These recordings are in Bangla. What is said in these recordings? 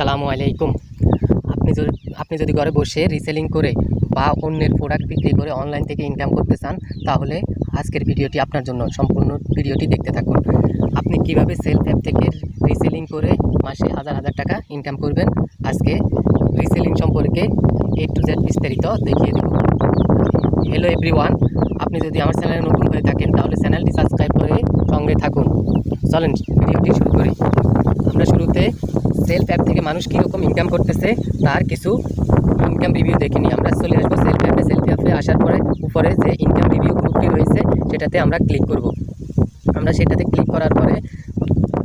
আসসালামু আলাইকুম। আপনি যদি আপনি যদি ঘরে বসে রিসেলিং করে বা অন্যের প্রোডাক্ট বিক্রি করে অনলাইন থেকে ইনকাম করতে চান, তাহলে আজকের ভিডিওটি আপনার জন্য সম্পূর্ণ ভিডিওটি দেখতে থাকুন। আপনি কীভাবে সেলফ অ্যাপ থেকে রিসেলিং করে মাসে হাজার হাজার টাকা ইনকাম করবেন, আজকে রিসেলিং সম্পর্কে এ টু জেড বিস্তারিত দেখিয়ে দেব। হ্যালো এভরিওয়ান আপনি যদি আমার চ্যানেলে নতুন হয়ে থাকেন, তাহলে চ্যানেলটি সাবস্ক্রাইব করে সঙ্গে থাকুন। চলেন ভিডিওটি শুরু করি। আমরা শুরুতে সেলফ অ্যাপ থেকে মানুষ কীরকম ইনকাম করতেছে, তার কিছু ইনকাম রিভিউ দেখিনি আমরা চলে আসব সেলফ অ্যাপে সেলফ অ্যাপে আসার পরে উপরে যে ইনকাম রিভিউ গ্রুপটি রয়েছে, সেটাতে আমরা ক্লিক করব। আমরা সেটাতে ক্লিক করার পরে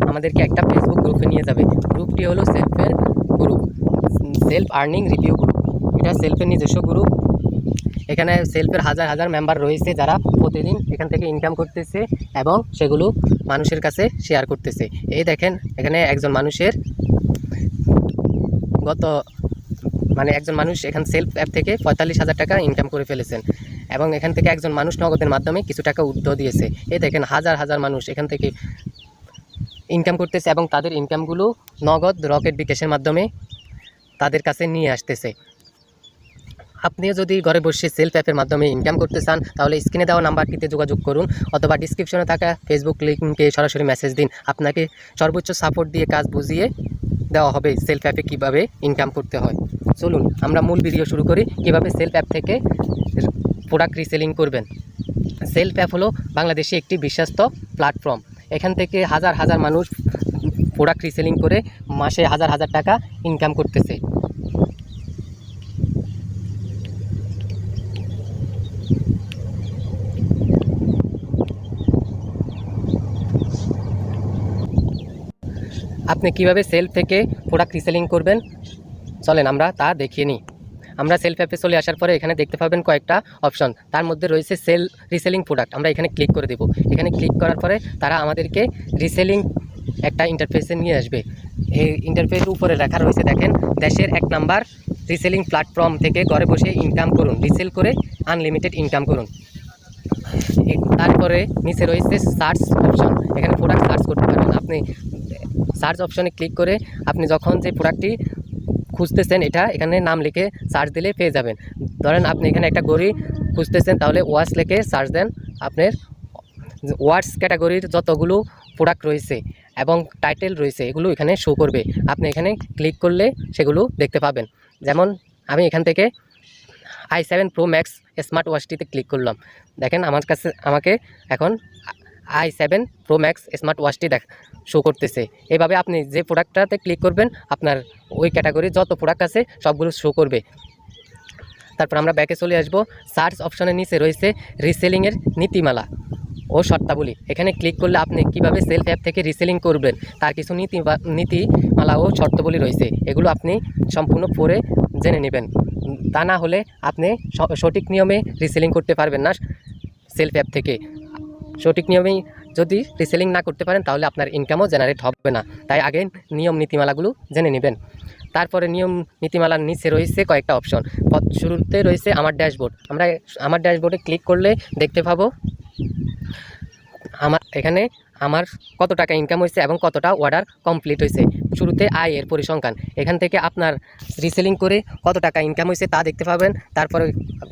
আমাদেরকে একটা ফেসবুক গ্রুপে নিয়ে যাবে। গ্রুপটি হলো সেলফের group self earning review group এটা সেলফের নিজস্ব গ্রুপ এখানে সেলফের হাজার হাজার মেম্বার রয়েছে যারা প্রতিদিন এখান থেকে ইনকাম করতেছে এবং সেগুলো মানুষের কাছে শেয়ার করতেছে। এই দেখেন, এখানে একজন মানুষের গত মানে একজন মানুষ এখান সেলফ অ্যাপ থেকে পঁয়তাল্লিশ হাজার টাকা ইনকাম করে ফেলেছেন এবং এখান থেকে একজন মানুষ নগদের মাধ্যমে কিছু টাকা উদ্ধ দিয়েছে। এই দেখেন, হাজার হাজার মানুষ এখান থেকে ইনকাম করতেছে এবং তাদের ইনকামগুলো নগদ রকেট বিকাশের মাধ্যমে তাদের কাছে নিয়ে আসতেছে। আপনিও যদি ঘরে বসে সেলফ অ্যাপের মাধ্যমে ইনকাম করতে চান, তাহলে স্ক্রিনে দেওয়া নাম্বারটিতে যোগাযোগ করুন অথবা ডিসক্রিপশনে থাকা ফেসবুক লিঙ্কে সরাসরি মেসেজ দিন। আপনাকে সর্বোচ্চ সাপোর্ট দিয়ে কাজ বুঝিয়ে দেওয়া হবে সেলফ অ্যাপে কীভাবে ইনকাম করতে হয়। চলুন, আমরা মূল ভিডিও শুরু করি, কীভাবে সেলফ অ্যাপ থেকে প্রোডাক্ট রিসেলিং করবেন। সেলফ অ্যাপ হলো বাংলাদেশে একটি বিশ্বস্ত প্ল্যাটফর্ম এখান থেকে হাজার হাজার মানুষ প্রোডাক্ট রিসেলিং করে মাসে হাজার হাজার টাকা ইনকাম করতেছে। আপনি কীভাবে সেলফ থেকে প্রোডাক্ট রিসেলিং করবেন? চলেন আমরা তা দেখিয়ে নিই। আমরা সেলফ অ্যাপে চলে আসার পরে এখানে দেখতে পাবেন কয়েকটা অপশন তার মধ্যে রয়েছে সেল রিসেলিং প্রোডাক্ট আমরা এখানে ক্লিক করে দেব। এখানে ক্লিক করার পরে তারা আমাদেরকে রিসেলিং একটা ইন্টারফেসে নিয়ে আসবে। এই ইন্টারফেসের উপরে লেখা রয়েছে, দেখেন, দেশের এক নাম্বার রিসেলিং প্ল্যাটফর্ম থেকে ঘরে বসে ইনকাম করুন। রিসেল করে আনলিমিটেড ইনকাম করুন। তারপরে নিচে রয়েছে সার্চ অপশন এখানে প্রোডাক্ট সার্চ করতে পারবেন। আপনি সার্চ অপশনে ক্লিক করে আপনি যখন যে প্রোডাক্টটি খুঁজতেছেন এটা, এখানে নাম লিখে সার্চ দিলে পেয়ে যাবেন। ধরেন আপনি এখানে একটা গড়ি খুঁজতেছেন, তাহলে ওয়াশ লিখে সার্চ দেন আপনার ওয়ার্ডস ক্যাটাগরির যতগুলো প্রোডাক্ট রয়েছে এবং টাইটেল রয়েছে, এগুলো এখানে শো করবে। আপনি এখানে ক্লিক করলে সেগুলো দেখতে পাবেন। যেমন আমি এখান থেকে I seven pro max smart ওয়াচটিতে click করলাম। দেখেন আমার কাছে, আমাকে এখন I seven pro max smart ওয়াচটি দেখ শো করতেছে। এভাবে আপনি যে প্রোডাক্টটাতে ক্লিক করবেন, আপনার ওই ক্যাটাগরির যত প্রোডাক্ট আছে, সবগুলো শো করবে। তারপর আমরা ব্যাকে চলে আসব। সার্চ অপশনের নিচে রয়েছে রিসেলিংয়ের নীতিমালা ও শর্তাবলী। এখানে ক্লিক করলে আপনি কীভাবে সেলফ অ্যাপ থেকে রিসেলিং করবেন, তার কিছু নীতি নীতিমালা ও শর্তাবলী রয়েছে। এগুলো আপনি সম্পূর্ণ পড়ে জেনে নেবেন। তা না হলে আপনি সঠিক নিয়মে রিসেলিং করতে পারবেন না সেলফ অ্যাপ থেকে। সঠিক নিয়মেই যদি রিসেলিং না করতে পারেন, তাহলে আপনার ইনকামও জেনারেট হবে না। তাই আগে নিয়ম নীতিমালাগুলো জেনে নেবেন। তারপরে নিয়ম নীতিমালার নিচে রয়েছে কয়েকটা অপশন শুরুতে রয়েছে আমার ড্যাশবোর্ড আমরা আমার ড্যাশবোর্ডে ক্লিক করলে দেখতে পাবো, আমার এখানে আমার কত টাকা ইনকাম হয়েছে এবং কতটা অর্ডার কমপ্লিট হয়েছে। শুরুতে আয় এর পরিসংখ্যান। এখান থেকে আপনার রিসেলিং করে কত টাকা ইনকাম হয়েছে তা দেখতে পাবেন। তারপরে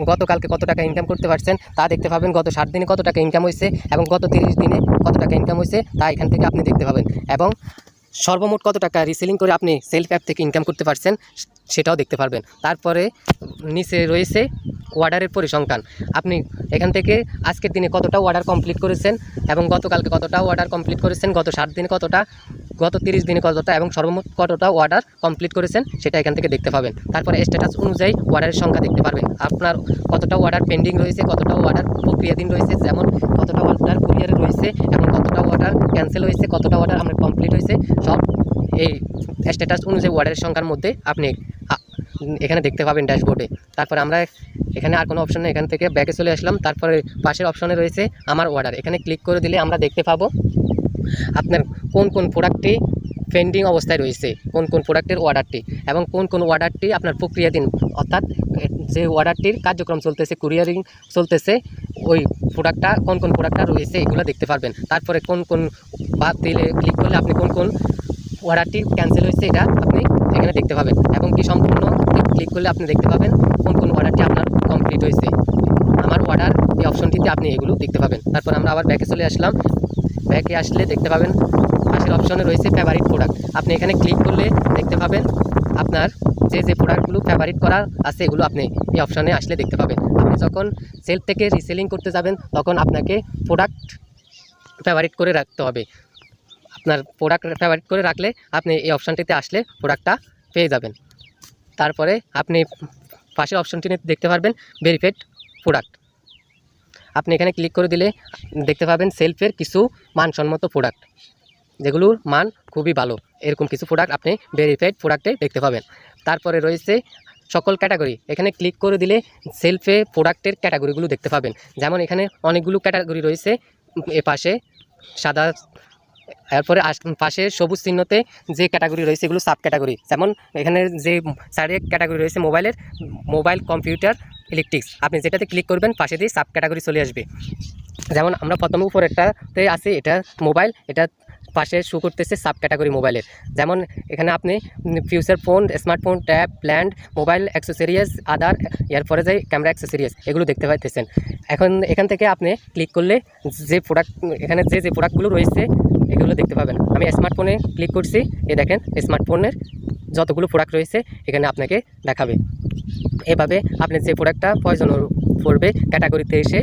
গতকালকে কত টাকা ইনকাম করতে পারছেন তা দেখতে পাবেন। গত ষাট দিনে কত টাকা ইনকাম হয়েছে এবং গত তিরিশ দিনে কত টাকা ইনকাম হয়েছে তা এখান থেকে আপনি দেখতে পাবেন। এবং সর্বমোট কত টাকা রিসেলিং করে আপনি সেলফ অ্যাপ থেকে ইনকাম করতে পারছেন সেটাও দেখতে পারবেন। তারপরে নিচে রয়েছে অর্ডারের পরিসংখ্যান। আপনি এখান থেকে আজকের দিনে কতটা অর্ডার কমপ্লিট করেছেন এবং গতকালকে কতটা অর্ডার কমপ্লিট করেছেন, গত ষাট দিনে কতটা, গত তিরিশ দিনে কতটা এবং সর্বমোট কতটা অর্ডার কমপ্লিট করেছেন সেটা এখান থেকে দেখতে পাবেন। তারপরে স্ট্যাটাস অনুযায়ী অর্ডারের সংখ্যা দেখতে পারবেন। আপনার কতটা অর্ডার পেন্ডিং রয়েছে, কতটা অর্ডার প্রক্রিয়াধীন রয়েছে, যেমন কতটা অর্ডার কুরিয়ারে রয়েছে এবং কতটা অর্ডার ক্যান্সেল হয়েছে, কতটা অর্ডার আপনার কমপ্লিট হয়েছে, সব এই স্ট্যাটাস অনুযায়ী অর্ডারের সংখ্যার মধ্যে আপনি এখানে দেখতে পাবেন ড্যাশবোর্ডে তারপরে আমরা এখানে আর কোনো অপশন নেই, এখান থেকে ব্যাকে চলে আসলাম। তারপরে পাশের অপশনে রয়েছে আমার অর্ডার এখানে ক্লিক করে দিলে আমরা দেখতে পাবো আপনার কোন কোন প্রোডাক্টটি পেন্ডিং অবস্থায় রয়েছে, কোন কোন প্রোডাক্টের অর্ডারটি এবং কোন কোন অর্ডারটি আপনার প্রক্রিয়াধীন অর্থাৎ যে অর্ডারটির কার্যক্রম চলতেছে কুরিয়ারিং চলতেছে, ওই প্রোডাক্টটা কোন কোন প্রোডাক্টটা রয়েছে, এগুলো দেখতে পারবেন। তারপরে কোন কোন বাদ দিলে ক্লিক করলে আপনি কোন কোন অর্ডারটি ক্যান্সেল হয়েছে, এটা আপনি এখানে এখানে দেখতে পাবেন। এবং কি সম্পূর্ণ ক্লিক করলে আপনি দেখতে পাবেন কোন কোন অর্ডারটি আপনার কমপ্লিট হয়েছে। আমার অর্ডার এই অপশনটিতে আপনি এগুলো দেখতে পাবেন। তারপর আমরা আবার ব্যাকে চলে আসলাম। ব্যাকে আসলে দেখতে পাবেন পাশের অপশনে রয়েছে ফেভারিট প্রোডাক্ট আপনি এখানে ক্লিক করলে দেখতে পাবেন আপনার যে যে প্রোডাক্টগুলো ফেভারিট করা আছে, এগুলো আপনি এই অপশনে আসলে দেখতে পাবেন। আপনি যখন সেল থেকে রিসেলিং করতে যাবেন, তখন আপনাকে প্রোডাক্ট ফেভারিট করে রাখতে হবে। আপনার প্রোডাক্ট ফেভারিট করে রাখলে আপনি এই অপশানটিতে আসলে প্রোডাক্টটা পেয়ে যাবেন। তারপরে আপনি পাশের অপশনটি দেখতে পারবেন ভেরিফাইড প্রোডাক্ট আপনি এখানে ক্লিক করে দিলে দেখতে পাবেন সেলফের কিছু মানসম্মত প্রোডাক্ট যেগুলোর মান খুবই ভালো। এরকম কিছু প্রোডাক্ট আপনি ভেরিফাইড প্রোডাক্টে দেখতে পাবেন। তারপরে রয়েছে সকল ক্যাটাগরি এখানে ক্লিক করে দিলে সেলফে প্রোডাক্টের ক্যাটাগরিগুলো দেখতে পাবেন। যেমন এখানে অনেকগুলো ক্যাটাগরি রয়েছে, এ পাশে সাদা এরপরে আস- পাশে সবুজ চিহ্নতে যে ক্যাটাগরি রয়েছে এগুলো সাব ক্যাটাগরি যেমন এখানে যে সাইডে ক্যাটাগরি রয়েছে মোবাইলের, মোবাইল কম্পিউটার ইলেকট্রিক্স আপনি যেটাতে ক্লিক করবেন, পাশে দিয়ে সাব ক্যাটাগরি চলে আসবে। যেমন আমরা প্রথম উপর একটাতে আছে, এটা মোবাইল, এটা পাশে শো করতেছে সাব ক্যাটাগরি মোবাইলের। যেমন এখানে আপনি future phone smartphone tab planned mobile accessories other এরপরে যাই ক্যামেরা অ্যাক্সেসরিজ এগুলো দেখতে পাইতেছেন। এখন এখান থেকে আপনি ক্লিক করলে যে প্রোডাক্ট এখানে যে যে প্রোডাক্টগুলো রয়েছে এগুলো দেখতে পাবেন। আমি স্মার্টফোনে ক্লিক করছি এ দেখেন স্মার্টফোনের যতগুলো প্রোডাক্ট রয়েছে, এখানে আপনাকে দেখাবে। এভাবে আপনি যে প্রোডাক্টটা প্রয়োজন পড়বে ক্যাটাগরিতে এসে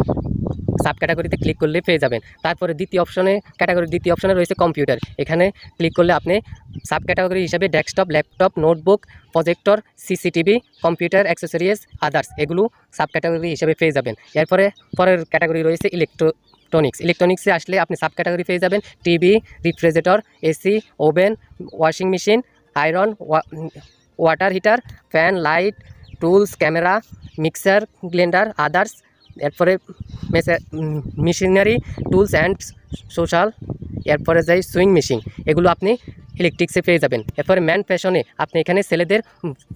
সাব ক্যাটাগরিতে ক্লিক করলে পেয়ে যাবেন। তারপরে দ্বিতীয় অপশনে ক্যাটাগরি দ্বিতীয় অপশনে রয়েছে কম্পিউটার এখানে ক্লিক করলে আপনি সাব ক্যাটাগরি হিসাবে desktop laptop notebook projector CCTV computer accessories others এগুলো সাব ক্যাটাগরি হিসাবে পেয়ে যাবেন। এরপরে পরের ক্যাটাগরি রয়েছে ইলেকট্রো ইলেকট্রনিক্স ইলেকট্রনিক্সে আসলে আপনি সাব ক্যাটাগরি পেয়ে যাবেন। TV refrigerator AC oven washing machine iron water heater fan light tools camera mixer blender others এরপরে মেশিনারি টুলস অ্যান্ড সোশ্যাল, এরপরে যাই সুইং মেশিন, এগুলো আপনি ইলেকট্রিক্সে পেয়ে যাবেন। এরপরে ম্যান ফ্যাশনে আপনি এখানে ছেলেদের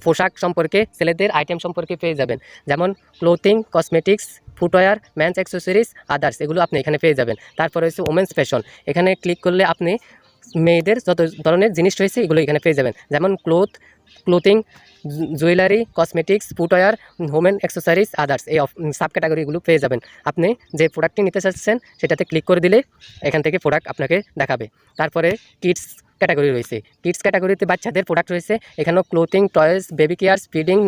পোশাক সম্পর্কে, ছেলেদের আইটেম সম্পর্কে পেয়ে যাবেন। যেমন clothing cosmetics footwear men's accessories others এগুলো আপনি এখানে পেয়ে যাবেন। তারপরে হচ্ছে ওমেন্স ফ্যাশন এখানে ক্লিক করলে আপনি মেয়েদের যত ধরনের জিনিস রয়েছে, এগুলো এখানে পেয়ে যাবেন। যেমন cloth clothing jewellery cosmetics footwear women accessories others এই সাব ক্যাটাগরিগুলো পেয়ে যাবেন। আপনি যে প্রোডাক্টটি নিতে চাচ্ছেন, সেটাতে ক্লিক করে দিলে এখান থেকে প্রোডাক্ট আপনাকে দেখাবে। তারপরে কিডস ক্যাটাগরি রয়েছে। কিডস ক্যাটাগরিতে বাচ্চাদের প্রোডাক্ট রয়েছে। এখানেও clothing toys baby cares feeding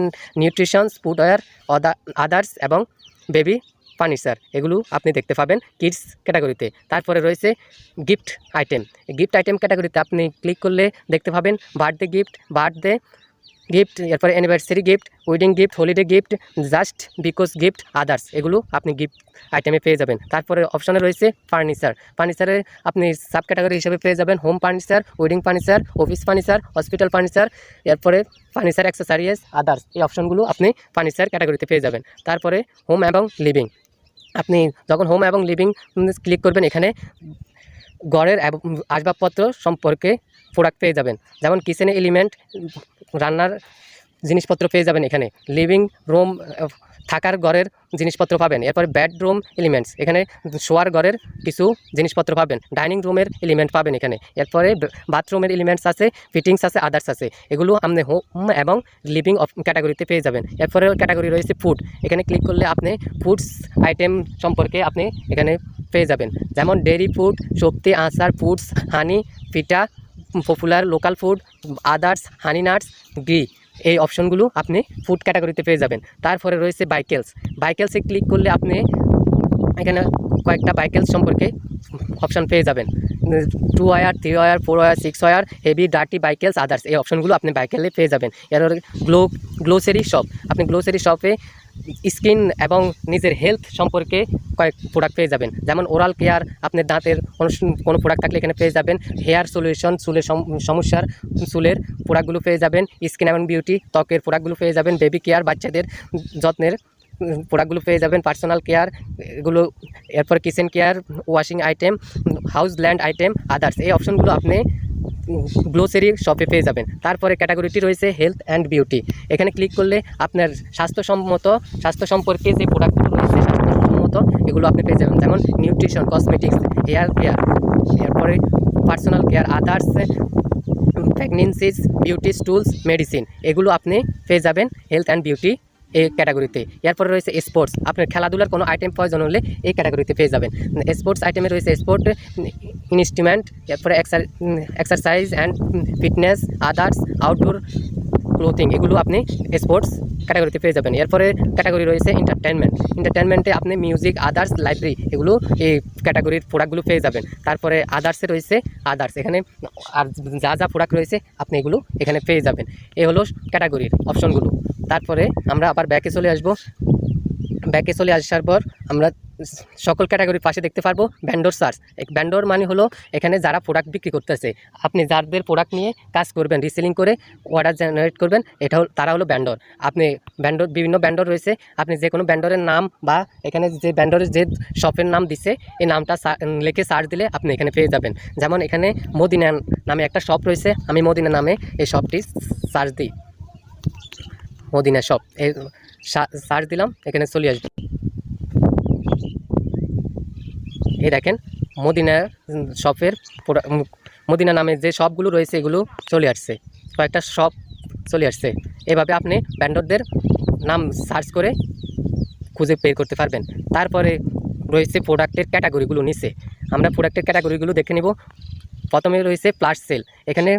nutritions footwear others এবং বেবি ফার্নিচার এগুলো আপনি দেখতে পাবেন কিডস ক্যাটাগরিতে তারপরে রয়েছে গিফট আইটেম গিফট আইটেম ক্যাটাগরিতে আপনি ক্লিক করলে দেখতে পাবেন বার্থডে গিফট বার্থডে গিফট এরপরে anniversary gift wedding gift holiday gift just because gift others এগুলো আপনি গিফট আইটেমে পেয়ে যাবেন। তারপরে অপশানে রয়েছে ফার্নিচার ফার্নিচারে আপনি সাব ক্যাটাগরি হিসেবে পেয়ে যাবেন home furniture wedding furniture office furniture hospital furniture এরপরে ফার্নিচার অ্যাক্সেসারিজ আদার্স এই অপশানগুলো আপনি ফার্নিচার ক্যাটাগরিতে পেয়ে যাবেন। তারপরে হোম এবং লিভিং আপনি যখন হোম এবং লিভিং ক্লিক করবেন, এখানে গড়ের আসবাবপত্র সম্পর্কে প্রোডাক্ট পেয়ে যাবেন। যেমন কিচেনে এলিমেন্ট রান্নার জিনিসপত্র পেয়ে যাবেন এখানে। লিভিং রুম থাকার ঘরের জিনিসপত্র পাবেন। এরপরে বেডরুম এলিমেন্টস এখানে শোয়ার ঘরের কিছু জিনিসপত্র পাবেন। ডাইনিং রুমের এলিমেন্ট পাবেন এখানে। এরপরে বাথরুমের এলিমেন্টস আছে ফিটিংস আছে আদার্স আছে। এগুলো আপনি হোম এবং লিভিং ক্যাটাগরিতে পেয়ে যাবেন। এরপরে ক্যাটাগরি রয়েছে ফুড এখানে ক্লিক করলে আপনি ফুডস আইটেম সম্পর্কে আপনি এখানে পেয়ে যাবেন। যেমন ডেয়ারি ফুড শক্তি, আচার ফুডস হানি পিঠা popular local food others honey nuts ঘি এই অপশনগুলো আপনি ফুড ক্যাটাগরিতে পেয়ে যাবেন। তারপরে রয়েছে বাইকেলস বাইকেলসে ক্লিক করলে আপনি এখানে কয়েকটা বাইকেলস সম্পর্কে অপশন পেয়ে যাবেন। Two wheeler three wheeler four wheeler six wheeler heavy dirty vehicles others এই অপশনগুলো আপনি বাইকেলে পেয়ে যাবেন। এর গ্লো গ্লোসারি শপ আপনি গ্লোসারি শপে স্কিন এবং নিজের হেলথ সম্পর্কে কয়েক প্রোডাক্ট পেয়ে যাবেন। যেমন ওরাল কেয়ার আপনার দাঁতের কোনো প্রোডাক্ট থাকলে এখানে পেয়ে যাবেন। হেয়ার সলিউশন চুলের সমস্যার চুলের প্রোডাক্টগুলো পেয়ে যাবেন। স্কিন এবং বিউটি ত্বকের প্রোডাক্টগুলো পেয়ে যাবেন। বেবি কেয়ার বাচ্চাদের যত্নের প্রোডাক্টগুলো পেয়ে যাবেন। পার্সোনাল কেয়ার এগুলো এরপর kitchen care washing item house land item others এই অপশনগুলো আপনি গ্লোসারি শপে পেয়ে যাবেন। তারপরে ক্যাটাগরিটি রয়েছে হেলথ অ্যান্ড বিউটি এখানে ক্লিক করলে আপনার স্বাস্থ্যসম্মত স্বাস্থ্য সম্পর্কে যে প্রোডাক্টগুলো রয়েছে, স্বাস্থ্যসম্মত এগুলো আপনি পেয়ে যাবেন। যেমন নিউট্রিশন কসমেটিক্স হেয়ার কেয়ার এরপরে personal care others pregnancies beauty tools medicine এগুলো আপনি পেয়ে যাবেন হেলথ অ্যান্ড বিউটি এই ক্যাটাগরিতে। এরপরে রয়েছে স্পোর্টস আপনার খেলাধুলার কোনো আইটেম প্রয়োজন হলে এই ক্যাটাগরিতে পেয়ে যাবেন। স্পোর্টস আইটেমে রয়েছে স্পোর্ট ইনস্ট্রুমেন্ট এরপরে exercise and fitness others outdoor clothing এগুলো আপনি স্পোর্টস ক্যাটাগরিতে পেয়ে যাবেন। এরপরে ক্যাটাগরি রয়েছে এন্টারটেনমেন্ট এন্টারটেনমেন্টে আপনি মিউজিক আদার্স লাইব্রেরি এগুলো এই ক্যাটাগরির প্রোডাক্টগুলো পেয়ে যাবেন। তারপরে আদার্সে রয়েছে আদার্স এখানে আর যা যা প্রোডাক্ট রয়েছে, আপনি এগুলো এখানে পেয়ে যাবেন। এ হলো ক্যাটাগরির অপশনগুলো তারপরে আমরা আবার ব্যাকে চলে আসব। ব্যাকে চলে আসার পর আমরা সকল ক্যাটাগরির পাশে দেখতে পারব ব্যান্ডোর সার্চ ব্যান্ডোর মানে হলো এখানে যারা প্রোডাক্ট বিক্রি করতেছে। আপনি যাদের প্রোডাক্ট নিয়ে কাজ করবেন রিসেলিং করে অর্ডার জেনারেট করবেন, এটা হল তারা হলো ব্যান্ডর আপনি ব্যান্ডর বিভিন্ন ব্যান্ডর রয়েছে, আপনি যে কোনো ব্যান্ডরের নাম বা এখানে যে ব্যান্ডরের যে শপের নাম দিছে, এই নামটা লিখে সার্চ দিলে আপনি এখানে পেয়ে যাবেন। যেমন এখানে মদিনা নামে একটা শপ রয়েছে, আমি মদিনা নামে এই শপটি সার্চ দিই। মদিনা শপ সার্চ দিলাম, এখানে চলে আসবে। এই দেখেন, মদিনা শপের মদিনা নামে যে শপগুলো রয়েছে, এগুলো চলে আসছে। কয়েকটা শপ চলে আসছে। এভাবে আপনি ব্যান্ডরদের নাম সার্চ করে খুঁজে বের করতে পারবেন। তারপরে রয়েছে প্রোডাক্টের ক্যাটাগরিগুলো নিচে। আমরা প্রোডাক্টের ক্যাটাগরিগুলো দেখে নিব। প্রথমে রয়েছে প্লাস সেল এখানে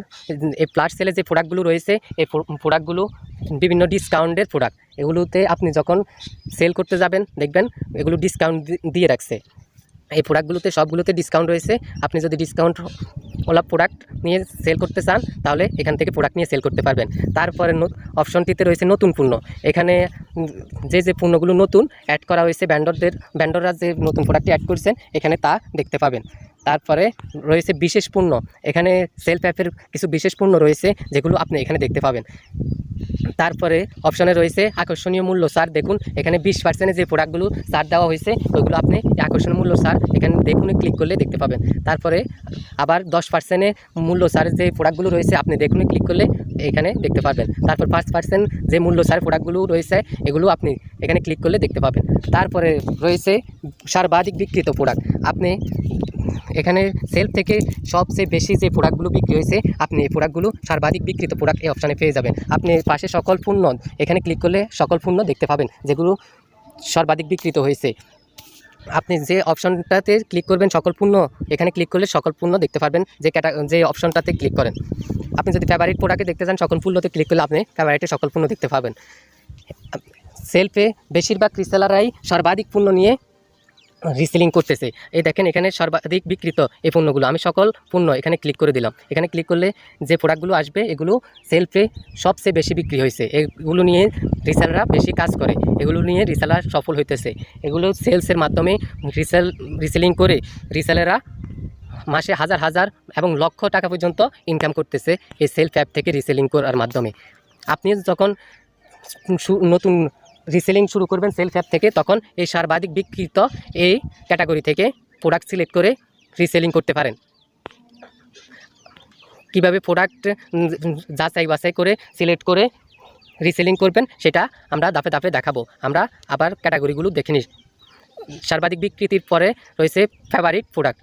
এই প্লাস সেলে যে প্রোডাক্টগুলো রয়েছে, এই প্রোডাক্টগুলো বিভিন্ন ডিসকাউন্টের প্রোডাক্ট এগুলোতে আপনি যখন সেল করতে যাবেন, দেখবেন এগুলো ডিসকাউন্ট দিয়ে রাখছে। এই প্রোডাক্টগুলোতে সবগুলোতে ডিসকাউন্ট রয়েছে। আপনি যদি ডিসকাউন্ট ওলা প্রোডাক্ট নিয়ে সেল করতে চান, তাহলে এখান থেকে প্রোডাক্ট নিয়ে সেল করতে পারবেন। তারপরে অপশনটিতে রয়েছে নতুন পণ্য। এখানে যে যে পণ্যগুলো নতুন অ্যাড করা হয়েছে ব্যান্ডরদের ব্যান্ডররা যে নতুন প্রোডাক্টটি অ্যাড করছেন, এখানে তা দেখতে পাবেন। তারপরে রয়েছে বিশেষ পণ্য। এখানে সেলফ অ্যাপের কিছু বিশেষ পণ্য রয়েছে, যেগুলো আপনি এখানে দেখতে পাবেন। তারপরে অপশানে রয়েছে আকর্ষণীয় মূল্য। স্যার দেখুন, এখানে বিশ পার্সেন্টে যে প্রোডাক্টগুলো সার দেওয়া হয়েছে, ওইগুলো আপনি আকর্ষণীয় মূল্য স্যার এখানে দেখুন ক্লিক করলে দেখতে পাবেন। তারপরে আবার দশ পার্সেন্টে মূল্য স্যারের যে প্রোডাক্টগুলো রয়েছে, আপনি দেখুন ক্লিক করলে এখানে দেখতে পাবেন। তারপর পাঁচ পার্সেন্ট যে মূল্য স্যার প্রোডাক্টগুলো রয়েছে, এগুলো আপনি এখানে ক্লিক করলে দেখতে পাবেন। তারপরে রয়েছে সর্বাধিক বিক্রিত প্রোডাক্ট আপনি এখানে সেলফ থেকে সবচেয়ে বেশি যে প্রোডাক্টগুলো বিক্রি হয়েছে, আপনি এই প্রোডাক্টগুলো সর্বাধিক বিক্রিত প্রোডাক্ট এই অপশানে পেয়ে যাবেন। আপনি পাশে সকল পণ্য, এখানে ক্লিক করলে সকল পণ্য দেখতে পাবেন, যেগুলো সর্বাধিক বিক্রিত হয়েছে। আপনি যে অপশনটাতে ক্লিক করবেন সকল পণ্য, এখানে ক্লিক করলে সকল পণ্য দেখতে পারবেন, যে ক্যাটা যে অপশনটাতে ক্লিক করেন। আপনি যদি ফেভারিট প্রোডাক্টে দেখতে চান, সকল পূর্ণতে ক্লিক করলে আপনি ফেভারিটে সকল পূর্ণ দেখতে পাবেন। সেলফে বেশিরভাগ রিসেলাররাই সর্বাধিক পণ্য নিয়ে রিসেলিং করতেছে। এই দেখেন এখানে সর্বাধিক বিক্রিত এই পণ্যগুলো। আমি সকল পণ্য এখানে ক্লিক করে দিলাম। এখানে ক্লিক করলে যে প্রোডাক্টগুলো আসবে, এগুলো সেলফে সবচেয়ে বেশি বিক্রি হয়েছে। এগুলো নিয়ে রিসেলাররা বেশি কাজ করে। এগুলো নিয়ে রিসেলার সফল হইতেছে। এগুলো সেলসের মাধ্যমে রিসেল রিসেলিং করে রিসেলাররা মাসে হাজার হাজার এবং লক্ষ টাকা পর্যন্ত ইনকাম করতেছে এই সেলফ অ্যাপ থেকে রিসেলিং করার মাধ্যমে। আপনি যখন নতুন রিসেলিং শুরু করবেন সেলফ অ্যাপ থেকে, তখন এই সর্বাধিক বিক্রিত এই ক্যাটাগরি থেকে প্রোডাক্ট সিলেক্ট করে রিসেলিং করতে পারেন। কীভাবে প্রোডাক্ট যাচাই বাছাই করে সিলেক্ট করে রিসেলিং করবেন, সেটা আমরা দাপে দাপে দেখাবো। আমরা আবার ক্যাটাগরিগুলো দেখে নিই। সর্বাধিক বিকৃতির পরে রয়েছে ফেভারিট প্রোডাক্ট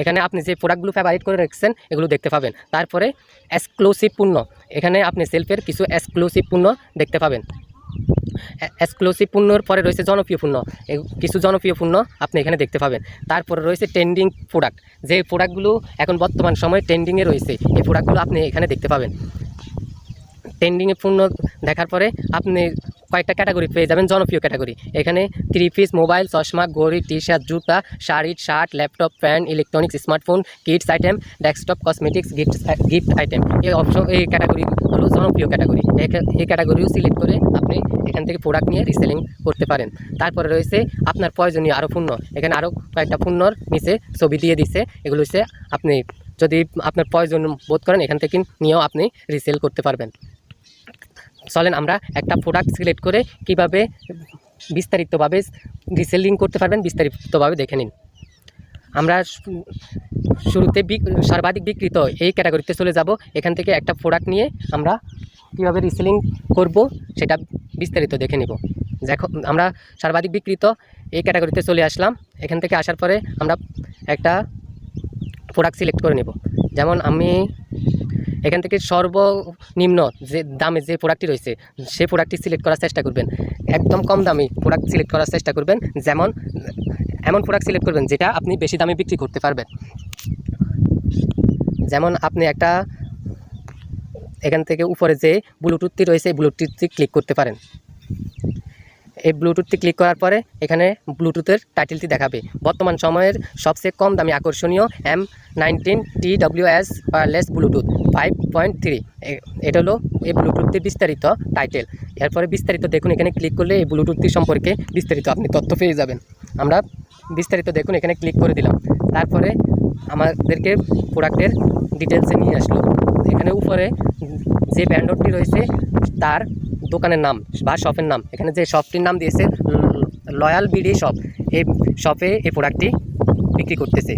এখানে আপনি যে প্রোডাক্টগুলো ফেভারিট করে রেখেছেন, এগুলো দেখতে পাবেন। তারপরে এক্সক্লুসিভ পণ্য। এখানে আপনি সেলফের কিছু এক্সক্লুসিভ পণ্য দেখতে পাবেন। এক্সক্লুসিভ পণ্যর পরে রয়েছে জনপ্রিয় পণ্য। কিছু জনপ্রিয় পণ্য আপনি এখানে দেখতে পাবেন। তারপরে রয়েছে ট্রেন্ডিং প্রোডাক্ট যে প্রোডাক্টগুলো এখন বর্তমান সময়ে ট্রেন্ডিংয়ে রয়েছে, এই প্রোডাক্টগুলো আপনি এখানে দেখতে পাবেন। ট্রেন্ডিংয়ে পণ্য দেখার পরে আপনি কয়েকটা ক্যাটাগরি পেয়ে যাবেন, জনপ্রিয় ক্যাটাগরি এখানে থ্রি পিস মোবাইল চশমা, ঘড়ি টি শার্ট জুতা, sari shirt laptop fan electronics smartphone kids item desktop cosmetics gift gift item এই অপশন এই ক্যাটাগরি হলো জনপ্রিয় ক্যাটাগরি এই ক্যাটাগরিও সিলেক্ট করে আপনি এখান থেকে প্রোডাক্ট নিয়ে রিসেলিং করতে পারেন। তারপরে রয়েছে আপনার প্রয়োজনীয় আরও পণ্য। এখানে আরও কয়েকটা পণ্যর নিচে ছবি দিয়ে দিছে। এগুলো হচ্ছে আপনি যদি আপনার প্রয়োজন বোধ করেন, এখান থেকে নিয়েও আপনি রিসেল করতে পারবেন। চলেন আমরা একটা প্রোডাক্ট সিলেক্ট করে কীভাবে বিস্তারিতভাবে রিসেলিং করতে পারবেন, বিস্তারিতভাবে দেখে নিন। আমরা শুরুতে সর্বাধিক বিক্রিত এই ক্যাটাগরিতে চলে যাব। এখান থেকে একটা প্রোডাক্ট নিয়ে আমরা কীভাবে রিসেলিং করব সেটা বিস্তারিত দেখে নেব। দেখো, আমরা সর্বাধিক বিক্রিত এই ক্যাটাগরিতে চলে আসলাম। এখান থেকে আসার পরে আমরা একটা প্রোডাক্ট সিলেক্ট করে নেব। যেমন আমি এখান থেকে সর্বনিম্ন যে দামে যে প্রোডাক্টটি রয়েছে, সে প্রোডাক্টটি সিলেক্ট করার চেষ্টা করবেন। একদম কম দামি প্রোডাক্ট সিলেক্ট করার চেষ্টা করবেন, যেমন, এমন প্রোডাক্ট সিলেক্ট করবেন যেটা আপনি বেশি দামে বিক্রি করতে পারবেন। যেমন আপনি একটা, এখান থেকে উপরে যে ব্লুটুথটি রয়েছে ব্লুটুথটি ক্লিক করতে পারেন। এই ব্লুটুথটি ক্লিক করার পরে এখানে ব্লুটুথের টাইটেলটি দেখাবে। বর্তমান সময়ের সবচেয়ে কম দামি আকর্ষণীয় M nineteen T W S wireless Bluetooth five point three এটা হলো এই ব্লুটুথটির বিস্তারিত টাইটেল এরপরে বিস্তারিত দেখুন, এখানে ক্লিক করলে এই ব্লুটুথটি সম্পর্কে বিস্তারিত আপনি তথ্য পেয়ে যাবেন। আমরা বিস্তারিত দেখুন, এখানে ক্লিক করে দিলাম। তারপরে আমাদেরকে প্রোডাক্টের ডিটেলসে নিয়ে আসলো। এখানে উপরে যে ব্যান্ডটি রয়েছে, তার দোকানের নাম বা শপের নাম। এখানে যে শপটির নাম দিয়েছে লয়াল বিডি শপ এই শপে এই প্রোডাক্টটি বিক্রি করতেছে।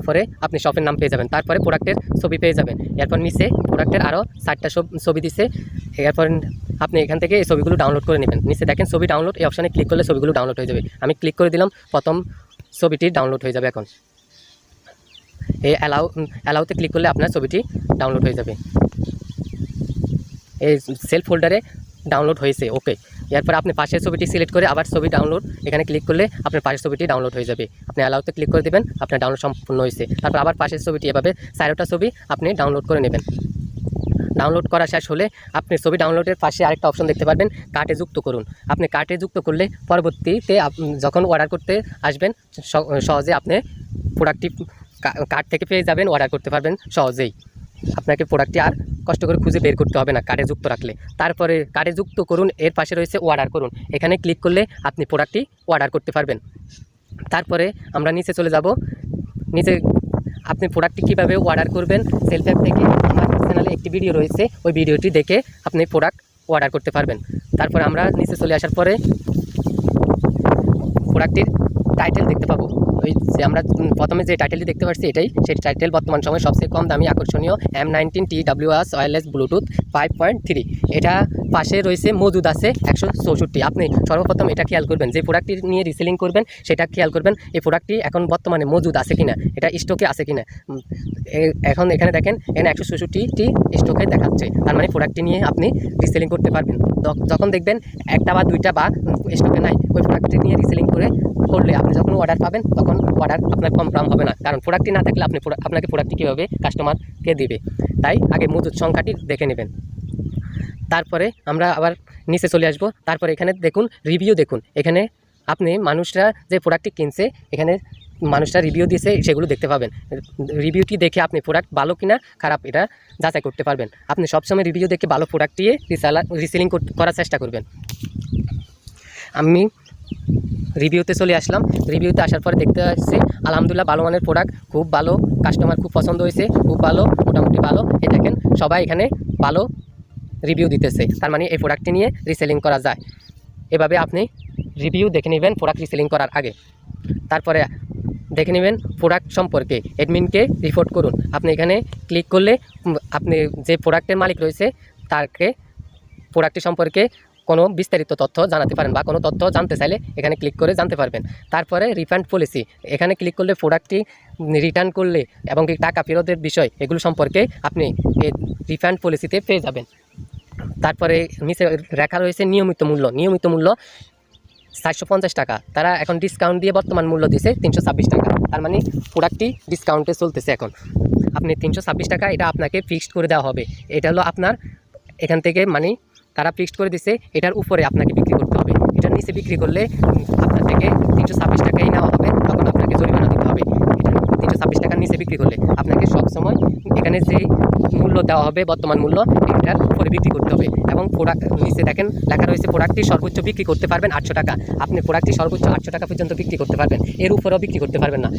উপরে আপনি শপের নাম পেয়ে যাবেন। তারপরে প্রোডাক্টের ছবি পেয়ে যাবেন। এরপর নিচে প্রোডাক্টের আরও ষাটটা ছবি দিছে। এরপর আপনি এখান থেকে এই ছবিগুলো ডাউনলোড করে নেবেন। নিচে দেখেন ছবি ডাউনলোড এই অপশানে ক্লিক করলে ছবিগুলো ডাউনলোড হয়ে যাবে। আমি ক্লিক করে দিলাম, প্রথম ছবিটি ডাউনলোড হয়ে যাবে এখন। এই অ্যালাউ অ্যালাউতে ক্লিক করলে আপনার ছবিটি ডাউনলোড হয়ে যাবে। এই সেলফ ফোল্ডারে ডাউনলোড হয়েছে ওকে এরপর আপনি পাশের ছবিটি সিলেক্ট করে আবার ছবি ডাউনলোড এখানে ক্লিক করলে আপনার পাশের ছবিটি ডাউনলোড হয়ে যাবে। আপনি অ্যালাউতে ক্লিক করে দেবেন, আপনার ডাউনলোড সম্পূর্ণ হয়েছে। তারপর আবার পাশের ছবিটি এভাবে চারোটা ছবি আপনি ডাউনলোড করে নেবেন। ডাউনলোড করা শেষ হলে আপনি ছবি ডাউনলোডের পাশে আরেকটা অপশন দেখতে পারবেন কার্টে যুক্ত করুন। আপনি কার্টে যুক্ত করলে পরবর্তীতে যখন অর্ডার করতে আসবেন সহজে আপনি প্রোডাক্টটি কার্ট থেকে পেয়ে যাবেন অর্ডার করতে পারবেন সহজেই। আপনাকে প্রোডাক্টটি আর কষ্ট করে খুঁজে বের করতে হবে না কার্ডে যুক্ত রাখলে। তারপরে কার্ডে যুক্ত করুন এর পাশে রয়েছে অর্ডার করুন। এখানে ক্লিক করলে আপনি প্রোডাক্টটি অর্ডার করতে পারবেন। তারপরে আমরা নিচে চলে যাব। নিচে আপনি প্রোডাক্টটি কীভাবে অর্ডার করবেন সেলফ অ্যাপ থেকে আমার চ্যানেলে একটি ভিডিও রয়েছে, ওই ভিডিওটি দেখে আপনি প্রোডাক্ট অর্ডার করতে পারবেন। তারপরে আমরা নিচে চলে আসার পরে প্রোডাক্টটির টাইটেল দেখতে পাবো। ওই যে আমরা প্রথমে যে টাইটেলটি দেখতে পাচ্ছি এটাই, সেই টাইটেল বর্তমান সময়ে সবচেয়ে কম দামি, আকর্ষণীয় M nineteen T W S wireless Bluetooth five point three এটা পাশে রয়েছে, মজুদ আছে একশো চৌষট্টি। আপনি সর্বপ্রথম এটা খেয়াল করবেন, যে প্রোডাক্টটি নিয়ে রিসেলিং করবেন, সেটা খেয়াল করবেন, এই প্রোডাক্টটি এখন বর্তমানে মজুদ আছে কিনা, এটা স্টকে আছে কিনা। এখন এখানে দেখেন এখানে একশো চৌষট্টিটি স্টকে দেখাচ্ছে। তার মানে প্রোডাক্টটি নিয়ে আপনি রিসেলিং করতে পারবেন। যখন দেখবেন একটা বা দুইটা বা স্টকে নাই, ওই প্রোডাক্টটি নিয়ে রিসেলিং করে, করলে আপনি যখন অর্ডার পাবেন, তখন অর্ডার আপনার কনফার্ম হবে না। কারণ প্রোডাক্টটি না থাকলে আপনি আপনাকে প্রোডাক্টটি কীভাবে কাস্টমারকে দিবে? তাই আগে মজুদ সংখ্যাটি দেখে নেবেন। তারপরে আমরা আবার নিচে চলে আসব। তারপরে এখানে দেখুন রিভিউ দেখুন। এখানে আপনি মানুষরা যে প্রোডাক্টটি কিনছে, এখানে মানুষরা রিভিউ দিয়েছে, সেগুলো দেখতে পাবেন। রিভিউটি দেখে আপনি প্রোডাক্ট ভালো কিনা, খারাপ, এটা যাচাই করতে পারবেন। আপনি সবসময় রিভিউ দেখে ভালো প্রোডাক্ট দিয়ে রিসেলিং করার চেষ্টা করবেন। আমি রিভিউতে চলে আসলাম। রিভিউতে আসার পরে দেখতে আসছি আলহামদুলিল্লাহ ভালো মানের প্রোডাক্ট খুব ভালো কাস্টমার খুব পছন্দ হয়েছে, খুব ভালো, মোটামুটি ভালো। এই দেখেন, সবাই এখানে ভালো রিভিউ দিতেছে। তার মানে এই প্রোডাক্টটি নিয়ে রিসেলিং করা যায়। এভাবে আপনি রিভিউ দেখে নেবেন প্রোডাক্ট রিসেলিং করার আগে। তারপরে দেখে নেবেন প্রোডাক্ট সম্পর্কে অ্যাডমিনকে রিপোর্ট করুন। আপনি এখানে ক্লিক করলে আপনি যে প্রোডাক্টের মালিক রয়েছে, তাকে প্রোডাক্টটি সম্পর্কে কোনো বিস্তারিত তথ্য জানাতে পারেন বা কোনো তথ্য জানতে চাইলে এখানে ক্লিক করে জানতে পারবেন। তারপরে রিফান্ড পলিসি এখানে ক্লিক করলে প্রোডাক্টটি রিটার্ন করলে এবং টাকা ফেরতের বিষয় এগুলো সম্পর্কে আপনি এই রিফান্ড পলিসিতে পেয়ে যাবেন। তারপরে নিচে রেখা রয়েছে নিয়মিত মূল্য নিয়মিত মূল্য চারশো পঞ্চাশ টাকা। তারা এখন ডিসকাউন্ট দিয়ে বর্তমান মূল্য দিছে তিনশো ছাব্বিশ টাকা। তার মানে প্রোডাক্টটি ডিসকাউন্টে চলতেছে এখন। আপনি তিনশো ছাব্বিশ টাকা এটা আপনাকে ফিক্সড করে দেওয়া হবে। এটা হলো আপনার এখান থেকে মানে তারা ফিক্সড করে দিছে, এটার উপরে আপনাকে বিক্রি করতে হবে। এটার নিচে বিক্রি করলে আপনার থেকে তিনশো ছাব্বিশ টাকাই নেওয়া হবে, তখন আপনাকে জরিমানা দিতে হবে। এটা তিনশো ছাব্বিশ টাকার নিচে বিক্রি করলে আপনাকে সবসময় এখানে যে মূল্য দেওয়া হবে, বর্তমান মূল্য, এটার উপরে বিক্রি করতে হবে। এবং প্রোডাক্ট নিচে দেখেন, লেখা রয়েছে প্রোডাক্টটি সর্বোচ্চ বিক্রি করতে পারবেন আটশো টাকা। আপনি প্রোডাক্টটি সর্বোচ্চ আটশো টাকা পর্যন্ত বিক্রি করতে পারবেন, এর উপরেও বিক্রি করতে পারবেন না।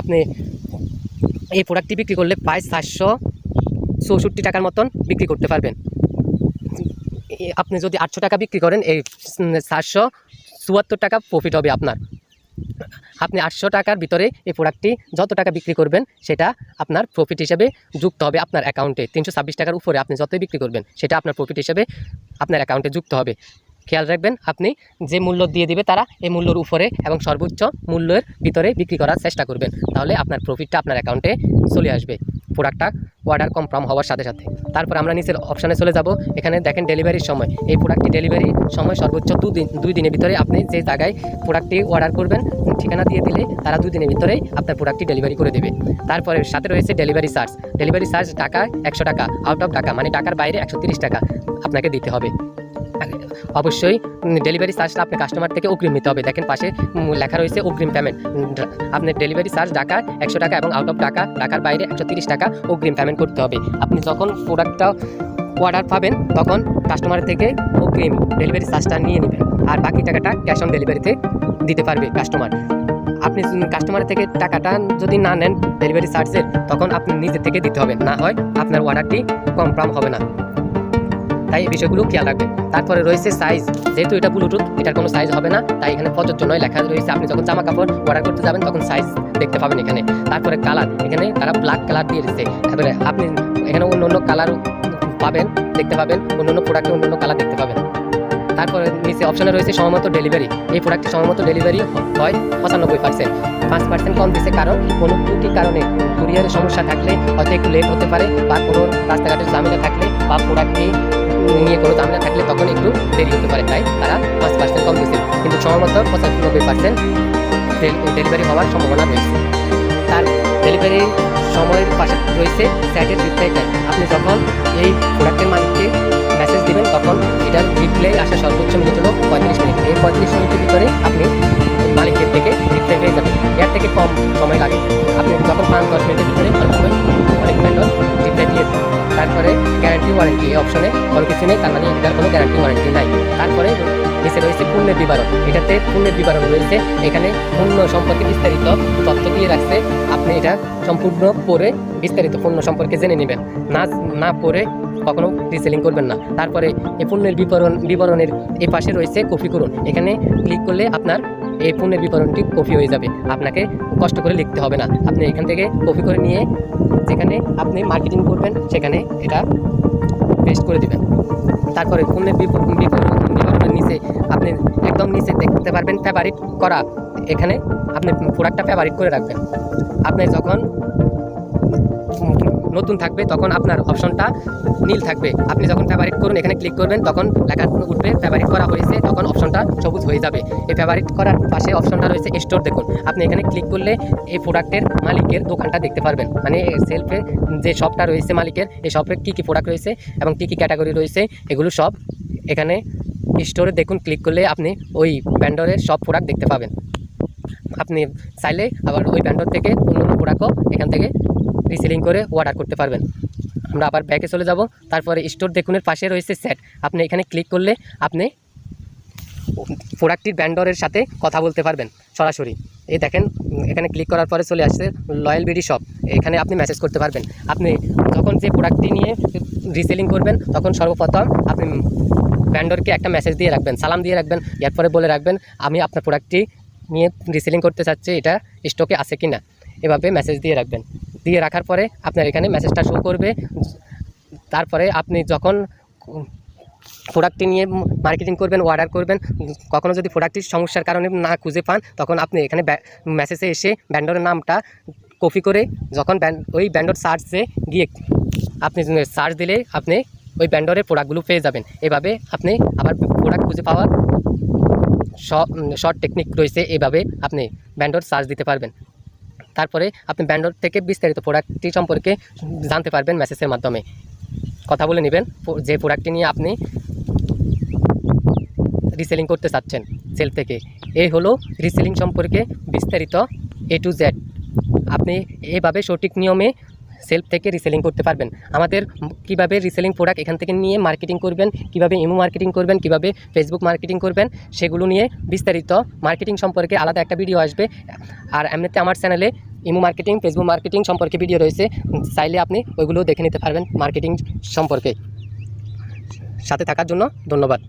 আপনি এই প্রোডাক্টটি বিক্রি করলে প্রায় সাতশো চৌষট্টি টাকার মতন বিক্রি করতে পারবেন। আপনি যদি আটশো টাকা বিক্রি করেন, এই সাতশো চুয়াত্তর টাকা প্রফিট হবে আপনার। আপনি আটশো টাকার ভিতরে এই প্রোডাক্টটি যত টাকা বিক্রি করবেন, সেটা আপনার প্রফিট হিসেবে যুক্ত হবে আপনার অ্যাকাউন্টে তিনশো ছাব্বিশ টাকার উপরে আপনি যতই বিক্রি করবেন, সেটা আপনার প্রফিট হিসেবে আপনার অ্যাকাউন্টে যুক্ত হবে। খেয়াল রাখবেন, আপনি যে মূল্য দিয়ে দিবে তারা এই মূল্যর উপরে এবং সর্বোচ্চ মূল্যের ভিতরে বিক্রি করার চেষ্টা করবেন। তাহলে আপনার প্রফিটটা আপনার অ্যাকাউন্টে চলে আসবে। প্রোডাক্টটা অর্ডার কনফার্ম হওয়ার সাথে সাথে। তারপর আমরা নিচের অপশানে চলে যাব। এখানে দেখেন ডেলিভারির সময়। এই প্রোডাক্টটি ডেলিভারি সময় সর্বোচ্চ দিন, দুই দিনের ভিতরে আপনি যে জায়গায় প্রোডাক্টটি অর্ডার করবেন ঠিকানা দিয়ে দিলে তারা দুই দিনের ভিতরেই আপনার প্রোডাক্টটি ডেলিভারি করে দেবে। তারপরে সাথে রয়েছে ডেলিভারি চার্জ ডেলিভারি চার্জ টাকা একশো টাকা আউট অফ টাকা মানে টাকার বাইরে একশো টাকা আপনাকে দিতে হবে। অবশ্যই ডেলিভারি চার্জটা আপনি কাস্টমার থেকে অগ্রিম নিতে হবে। দেখেন পাশে লেখা রয়েছে অগ্রিম পেমেন্ট আপনার ডেলিভারি চার্জ টাকা একশো টাকা এবং আউট অফ টাকা টাকার বাইরে একশো টাকা অগ্রিম পেমেন্ট করতে হবে। আপনি যখন প্রোডাক্টটা অর্ডার পাবেন, তখন কাস্টমার থেকে অগ্রিম ডেলিভারি চার্জটা নিয়ে নেবেন। আর বাকি টাকাটা ক্যাশ অন ডেলিভারিতে দিতে পারবে কাস্টমার আপনি কাস্টমার থেকে টাকাটা যদি না নেন ডেলিভারি চার্জের তখন আপনি নিজে থেকে দিতে হবে। না হয় আপনার অর্ডারটি কনফার্ম হবে না। তাই এই বিষয়গুলো খেয়াল রাখবেন। তারপরে রয়েছে সাইজ যেহেতু এটা ব্লুটুথ এটার কোনো সাইজ হবে না। তাই এখানে প্রযোজ্য নয় লেখা রয়েছে, আপনি যখন জামা কাপড় অর্ডার করতে যাবেন, তখন সাইজ দেখতে পাবেন এখানে। তারপরে কালার এখানে তারা ব্ল্যাক কালার দিয়ে দিচ্ছে এবারে আপনি এখানে অন্য অন্য কালার পাবেন, দেখতে পাবেন। অন্য অন্য প্রোডাক্টে অন্য অন্য কালার দেখতে পাবেন। তারপরে নিচে অপশনে রয়েছে সময়মত ডেলিভারি এই প্রোডাক্টটি সময়মত ডেলিভারি হয় পঁচানব্বই পার্সেন্ট পাঁচ পার্সেন্ট কম দিচ্ছে কারণ কোনো ত্রুটির কারণে কুরিয়ারের সমস্যা থাকলে হয়তো একটু লেট হতে পারে বা কোনো রাস্তাঘাটের ঝামেলা থাকলে বা প্রোডাক্টটি নিয়ে কোনো ঝামেলা থাকলে তখন একটু দেরি হতে পারে, তাই তারা পাঁচ পার্সেন্ট কম দিচ্ছে কিন্তু সময়মত পঁচানব্বই পার্সেন্ট ডেলিভারি হওয়ার সম্ভাবনা রয়েছে। তার ডেলিভারি সময়ের পাশে রয়েছে স্যাটের রিপ্লাই টাইম আপনি যখন এই প্রোডাক্টের মালিককে মেসেজ দেবেন, তখন এটার রিপ্লাই আসা সর্বোচ্চ মিনিট হলো পঁয়ত্রিশ মিনিট। এই পঁয়ত্রিশ মিনিটের ভিতরে আপনি মালিকের থেকে রিপ্লাই পেয়ে যাবেন। এর থেকে কম সময় লাগে। আপনি যখন পাঁচ দশ মিনিটের ভিতরে অনেক সময় অনেক রিপ্লাই দিয়ে। তারপরে গ্যারান্টি ওয়ারেন্টি এই অপশনে কোনো কিছু নেই, তার মানে এটার কোনো গ্যারান্টি ওয়ারেন্টি নাই। তারপরে নিচে রয়েছে পূর্ণের বিবরণ। এটাতে পূর্ণের বিবরণ রয়েছে। এখানে পূর্ণ সম্পর্কে বিস্তারিত তথ্য দিয়ে রাখছে। আপনি এটা সম্পূর্ণ পড়ে বিস্তারিত পূর্ণ সম্পর্কে জেনে নেবেন। না না পড়ে কখনো রিসেলিং করবেন না। তারপরে এই পণ্যের বিবরণ, বিবরণের এই পাশে রয়েছে কপি করুন। এখানে ক্লিক করলে আপনার এই পণ্যের বিবরণটি কপি হয়ে যাবে। আপনাকে কষ্ট করে লিখতে হবে না। আপনি এখান থেকে কপি করে নিয়ে যেখানে আপনি মার্কেটিং করবেন, সেখানে এটা পেস্ট করে দেবেন। তারপরে বিপ- বিবরণের নিচে, আপনি একদম নিচে দেখতে পারবেন ফেভারিট করা, এখানে আপনি প্রোডাক্টটা ফেভারিট করে রাখবেন। আপনি যখন নতুন থাকবে, তখন আপনার অপশনটা নীল থাকবে। আপনি যখন ফেভারিট করুন, এখানে ক্লিক করবেন, তখন লেখা উঠবে ফেভারিট করা হয়েছে, তখন অপশনটা সবুজ হয়ে যাবে। এই ফেভারিট করার পাশে অপশনটা রয়েছে স্টোর দেখুন। আপনি এখানে ক্লিক করলে এই প্রোডাক্টের মালিকের দোকানটা দেখতে পারবেন। মানে সেলফে যে শপটা রয়েছে মালিকের, এই শপে কী কী প্রোডাক্ট রয়েছে এবং কী কী ক্যাটাগরি রয়েছে, এগুলো সব এখানে স্টোরে দেখুন ক্লিক করলে আপনি ওই ব্যান্ডরের সব প্রোডাক্ট দেখতে পাবেন। আপনি চাইলে আবার ওই ব্যান্ডর থেকে অন্য অন্য প্রোডাক্টও এখান থেকে রিসেলিং করে অর্ডার করতে পারবেন। আমরা আবার ব্যাকে চলে যাব। তারপরে স্টোর দেখুনের পাশে রয়েছে সেট আপনি এখানে ক্লিক করলে আপনি প্রোডাক্টটির ব্যান্ডরের সাথে কথা বলতে পারবেন, সরাসরি। এই দেখেন, এখানে ক্লিক করার পরে চলে আসছে লয়াল বিডি শপ এখানে আপনি মেসেজ করতে পারবেন। আপনি যখন যে প্রোডাক্টটি নিয়ে রিসেলিং করবেন, তখন সর্বপ্রথম আপনি ব্যান্ডরকে একটা মেসেজ দিয়ে রাখবেন, সালাম দিয়ে রাখবেন, এরপরে বলে রাখবেন, আমি আপনার প্রোডাক্টটি নিয়ে রিসেলিং করতে চাচ্ছি, এটা স্টকে আছে কি না এভাবে মেসেজ দিয়ে রাখবেন। দিয়ে রাখার পরে আপনার এখানে মেসেজটা শো করবে। তারপরে আপনি যখন প্রোডাক্টটি নিয়ে মার্কেটিং করবেন অর্ডার করবেন কখনও যদি প্রোডাক্টটির সমস্যার কারণে না খুঁজে পান, তখন আপনি এখানে মেসেজে এসে ব্যান্ডরের নামটা কপি করে যখন ওই ব্যান্ডর সার্চে গিয়ে আপনি সার্চ দিলে আপনি ওই ব্যান্ডরের প্রোডাক্টগুলো পেয়ে যাবেন। এভাবে আপনি আবার প্রোডাক্ট খুঁজে পাওয়ার শর্ট টেকনিক রয়েছে, এভাবে আপনি ব্যান্ডর সার্চ দিতে পারবেন। তারপরে আপনি ব্যান্ডর থেকে বিস্তারিত প্রোডাক্টটি সম্পর্কে জানতে পারবেন মেসেজের মাধ্যমে। কথা বলে নেবেন, যে প্রোডাক্টটি নিয়ে আপনি রিসেলিং করতে চাচ্ছেন সেল থেকে। এই হলো রিসেলিং সম্পর্কে বিস্তারিত এ টু জেড আপনি এভাবে সঠিক নিয়মে সেলফ থেকে রিসেলিং করতে পারবেন। আমাদের কীভাবে রিসেলিং প্রোডাক্ট এখান থেকে নিয়ে মার্কেটিং করবেন, কীভাবে ইমো মার্কেটিং করবেন, কীভাবে ফেসবুক মার্কেটিং করবেন, সেগুলো নিয়ে বিস্তারিত মার্কেটিং সম্পর্কে আলাদা একটা ভিডিও আসবে। আর এমনিতে আমার চ্যানেলে ইমো মার্কেটিং ফেসবুক মার্কেটিং সম্পর্কে ভিডিও রয়েছে। চাইলে আপনি ওইগুলো দেখে নিতে পারবেন মার্কেটিং সম্পর্কে। সাথে থাকার জন্য ধন্যবাদ।